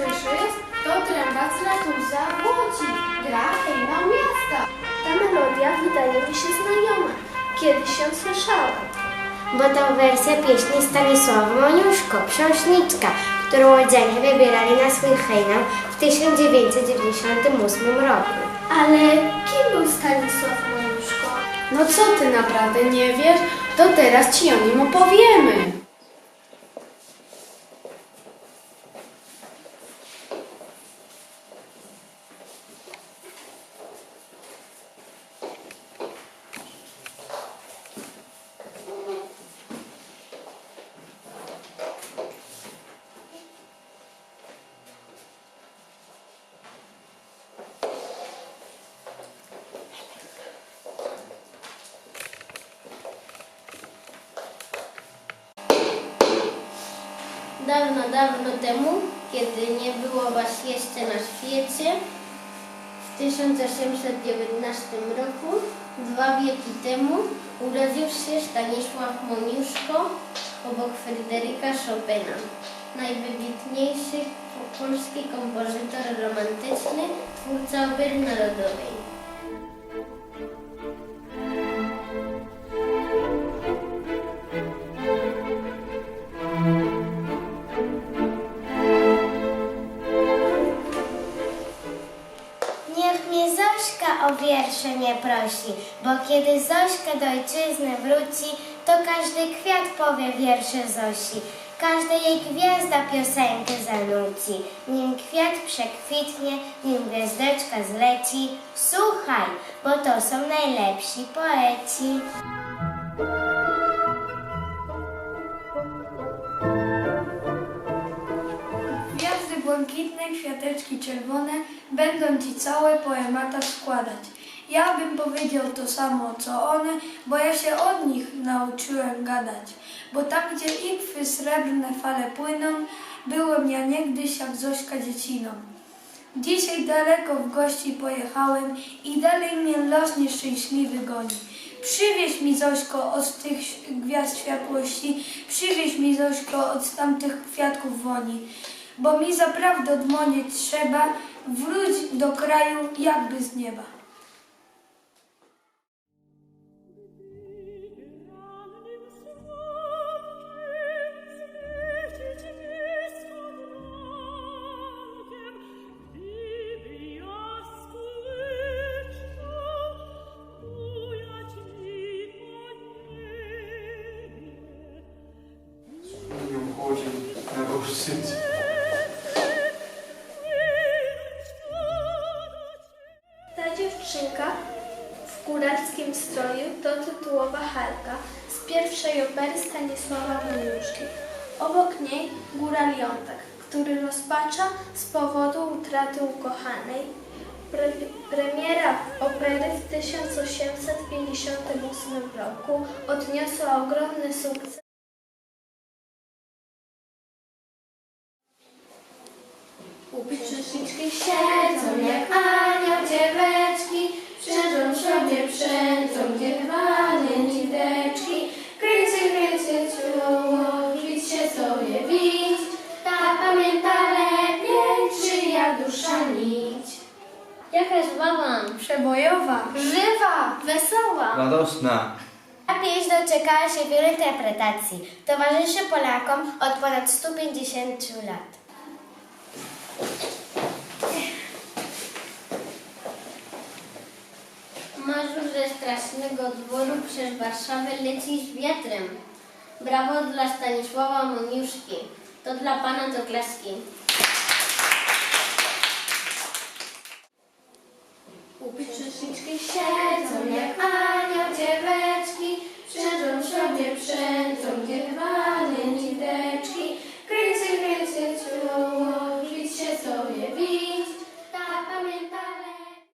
Słyszysz? To tręba w Łodzi. Gra hejma miasta. Ta melodia wydaje mi się znajoma. Kiedyś ją słyszałam. Bo to wersja pieśni Stanisława Moniuszko, książniczka, którą łodzianie wybierali na swój hejnał w 1998 roku. Ale kim był Stanisław Moniuszko? No co ty naprawdę nie wiesz? To teraz ci o nim opowiemy. Dawno, dawno temu, kiedy nie było was jeszcze na świecie, w 1819 roku, dwa wieki temu, urodził się Stanisław Moniuszko obok Fryderyka Chopina, najwybitniejszy po- polski kompozytor romantyczny, twórca opery narodowej. Mnie Zośka o wiersze nie prosi, bo kiedy Zośka do ojczyzny wróci, to każdy kwiat powie wiersze Zosi, każda jej gwiazda piosenkę zanuci. Nim kwiat przekwitnie, nim gwiazdeczka zleci, słuchaj, bo to są najlepsi poeci. Gwiazdy błękitne, kwiateczki czerwone będą ci całe poemata składać. Ja bym powiedział to samo co one, bo ja się od nich nauczyłem gadać. Bo tam gdzie ikwy srebrne fale płyną, byłem ja niegdyś jak Zośka dzieciną. Dzisiaj daleko w gości pojechałem i dalej mnie los nieszczęśliwy goni. Przywieź mi Zośko od tych gwiazd światłości, przywieź mi Zośko od tamtych kwiatków woni, bo mi zaprawdę odmonieć trzeba, wróć do kraju jakby z nieba. Dziewczynka w kurackim stroju to tytułowa Halka z pierwszej opery Stanisława Moniuszki. Obok niej góral Jątek, który rozpacza z powodu utraty ukochanej. Pre premiera opery w 1858 roku odniosła ogromny sukces. Upieczniczki siedzą jak anioł Przędzą sobie przędzą dziewane niteczki. Krycie, krycie ciuło, widź się sobie widź, Ta pamięta lepiej, czyja dusza nić. Jakaś baba, Przebojowa. Żywa, wesoła. Radosna. Ta pieśń doczekała się wielu interpretacji. Towarzyszy Polakom od ponad 150 lat. Mazur ze strasznego dworu przez Warszawę leci z wiatrem. Brawo dla Stanisława Moniuszki. To dla pana do klaski. Upieczniczki siedzą